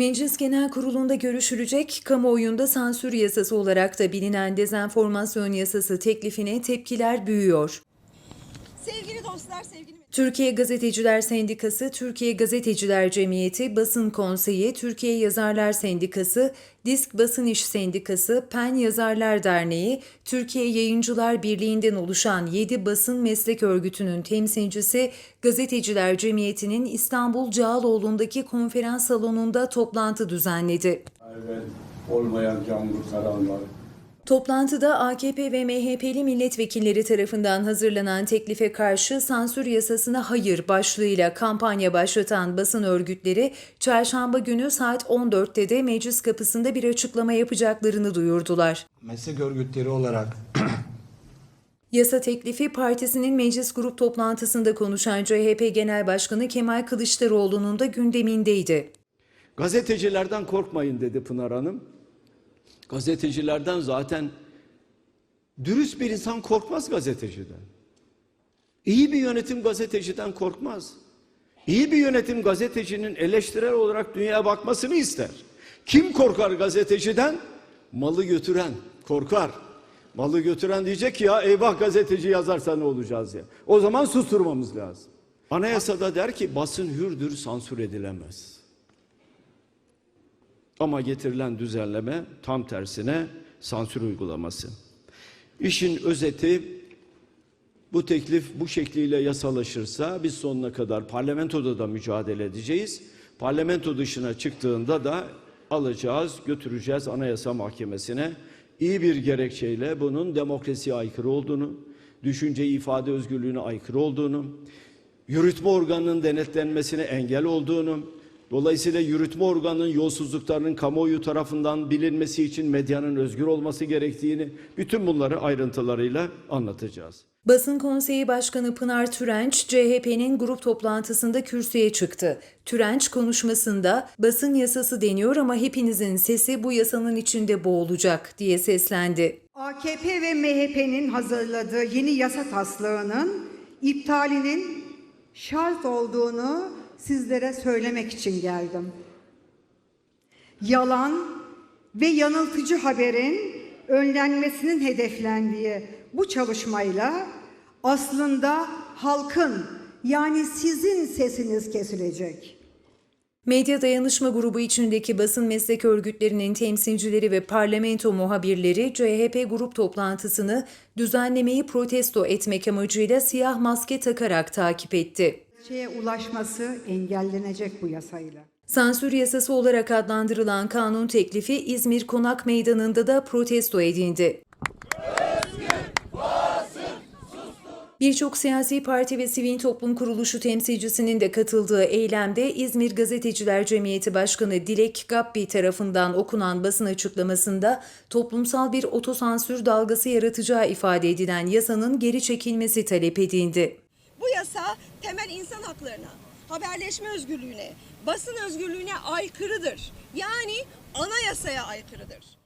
Meclis Genel Kurulu'nda görüşülecek kamuoyunda sansür yasası olarak da bilinen dezenformasyon yasası teklifine tepkiler büyüyor. Sevgili dostlar, sevgili Türkiye Gazeteciler Sendikası, Türkiye Gazeteciler Cemiyeti, Basın Konseyi, Türkiye Yazarlar Sendikası, Disk Basın İş Sendikası, PEN Yazarlar Derneği, Türkiye Yayıncılar Birliği'nden oluşan 7 basın meslek örgütünün temsilcisi Gazeteciler Cemiyeti'nin İstanbul Cağaloğlu'ndaki konferans salonunda toplantı düzenledi. Evet, olmayan canlı karanlar. Toplantıda AKP ve MHP'li milletvekilleri tarafından hazırlanan teklife karşı sansür yasasına hayır başlığıyla kampanya başlatan basın örgütleri çarşamba günü saat 14'te de meclis kapısında bir açıklama yapacaklarını duyurdular. meslek örgütleri olarak Yasa teklifi partisinin meclis grup toplantısında konuşan CHP Genel Başkanı Kemal Kılıçdaroğlu'nun da gündemindeydi. Gazetecilerden korkmayın dedi Pınar Hanım. Gazetecilerden zaten dürüst bir insan korkmaz gazeteciden. İyi bir yönetim gazeteciden korkmaz. İyi bir yönetim gazetecinin eleştirel olarak dünyaya bakmasını ister. Kim korkar gazeteciden? Malı götüren korkar. Malı götüren diyecek ki ya eyvah gazeteci yazarsa ne olacağız ya. O zaman susturmamız lazım. Anayasada der ki basın hürdür sansür edilemez. Ama getirilen düzenleme tam tersine sansür uygulaması. İşin özeti bu teklif bu şekliyle yasalaşırsa biz sonuna kadar parlamentoda da mücadele edeceğiz. Parlamento dışına çıktığında da alacağız, götüreceğiz Anayasa Mahkemesi'ne. İyi bir gerekçeyle bunun demokrasiye aykırı olduğunu, düşünce ifade özgürlüğüne aykırı olduğunu, yürütme organının denetlenmesine engel olduğunu, dolayısıyla yürütme organının yolsuzluklarının kamuoyu tarafından bilinmesi için medyanın özgür olması gerektiğini, bütün bunları ayrıntılarıyla anlatacağız. Basın Konseyi Başkanı Pınar Türenç, CHP'nin grup toplantısında kürsüye çıktı. Türenç konuşmasında basın yasası deniyor ama hepinizin sesi bu yasanın içinde boğulacak diye seslendi. AKP ve MHP'nin hazırladığı yeni yasa taslağının iptalinin şart olduğunu sizlere söylemek için geldim. Yalan ve yanıltıcı haberin önlenmesinin hedeflendiği bu çalışmayla aslında halkın yani sizin sesiniz kesilecek. Medya Dayanışma Grubu içindeki basın meslek örgütlerinin temsilcileri ve parlamento muhabirleri CHP grup toplantısını düzenlemeyi protesto etmek amacıyla siyah maske takarak takip etti. Şeye ulaşması engellenecek bu yasayla. Sansür yasası olarak adlandırılan kanun teklifi İzmir Konak Meydanı'nda da protesto edildi. Birçok siyasi parti ve sivil toplum kuruluşu temsilcisinin de katıldığı eylemde İzmir Gazeteciler Cemiyeti Başkanı Dilek Gabbi tarafından okunan basın açıklamasında toplumsal bir otosansür dalgası yaratacağı ifade edilen yasanın geri çekilmesi talep edildi. Bu yasa temel insan haklarına, haberleşme özgürlüğüne, basın özgürlüğüne aykırıdır. Yani anayasaya aykırıdır.